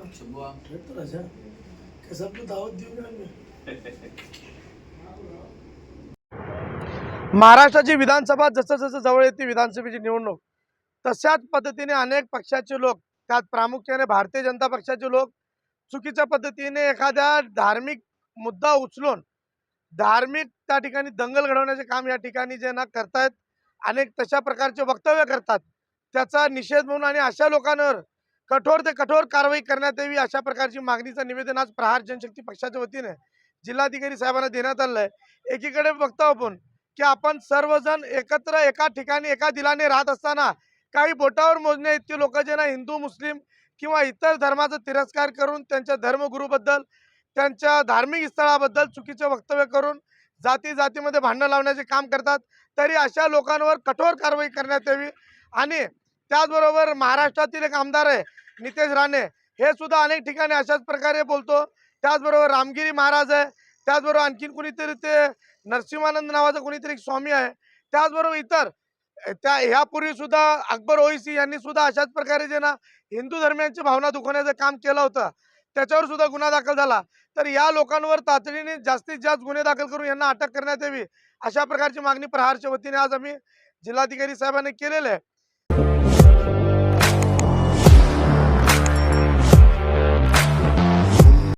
राजा दावत महाराष्ट्राची विधानसभा जसं जसं जवळ येते विधानसभेची निवडणूक तशाच पद्धतीने अनेक पक्षाचे लोक त्यात प्रामुख्याने भारतीय जनता पक्षाचे लोक चुकीच्या पद्धतीने एखाद्या धार्मिक मुद्दा उचलून धार्मिक त्या ठिकाणी दंगल घडवण्याचे काम या ठिकाणी जे ना करतायत अनेक तशा प्रकारचे वक्तव्य करतात त्याचा निषेध म्हणून आणि अशा लोकांवर कठोर ते कठोर कारवाई करण्यात यावी अशा प्रकारची मागणीचं निवेदन आज प्रहार जनशक्ती पक्षाच्या वतीने जिल्हाधिकारी साहेबांना देण्यात आलं आहे एकीकडे बघतो आपण की आपण सर्वजण एकत्र एका ठिकाणी एका दिलाने राहत असताना काही बोटावर मोजण्या इतके लोक जे ना हिंदू मुस्लिम किंवा इतर धर्माचा तिरस्कार करून त्यांच्या धर्मगुरूबद्दल त्यांच्या धार्मिक स्थळाबद्दल चुकीचे वक्तव्य करून जाती जातीमध्ये भांडणं लावण्याचे काम करतात तरी अशा लोकांवर कठोर कारवाई करण्यात यावी आणि त्याचबरोबर महाराष्ट्रातील एक आमदार आहे नितेश राणे. हे सुद्धा अनेक ठिकाणी अशाच प्रकारे बोलतो. त्याचबरोबर रामगिरी महाराज आहे. त्याचबरोबर आणखीन कुणीतरी ते नरसिंहानंद नावाचा कुणीतरी एक स्वामी आहे. त्याचबरोबर इतर त्या ह्यापूर्वी सुद्धा अकबर ओईसी यांनी सुद्धा अशाच प्रकारे जे ना हिंदू धर्मियांची भावना दुखवण्याचं काम केलं होतं. त्याच्यावर सुद्धा गुन्हा दाखल झाला. तर या लोकांवर तातडीने जास्तीत जास्त गुन्हे दाखल करून यांना अटक करण्यात यावी अशा प्रकारची मागणी प्रहारच्या वतीने आज आम्ही जिल्हाधिकारी साहेबांनी केलेली आहे.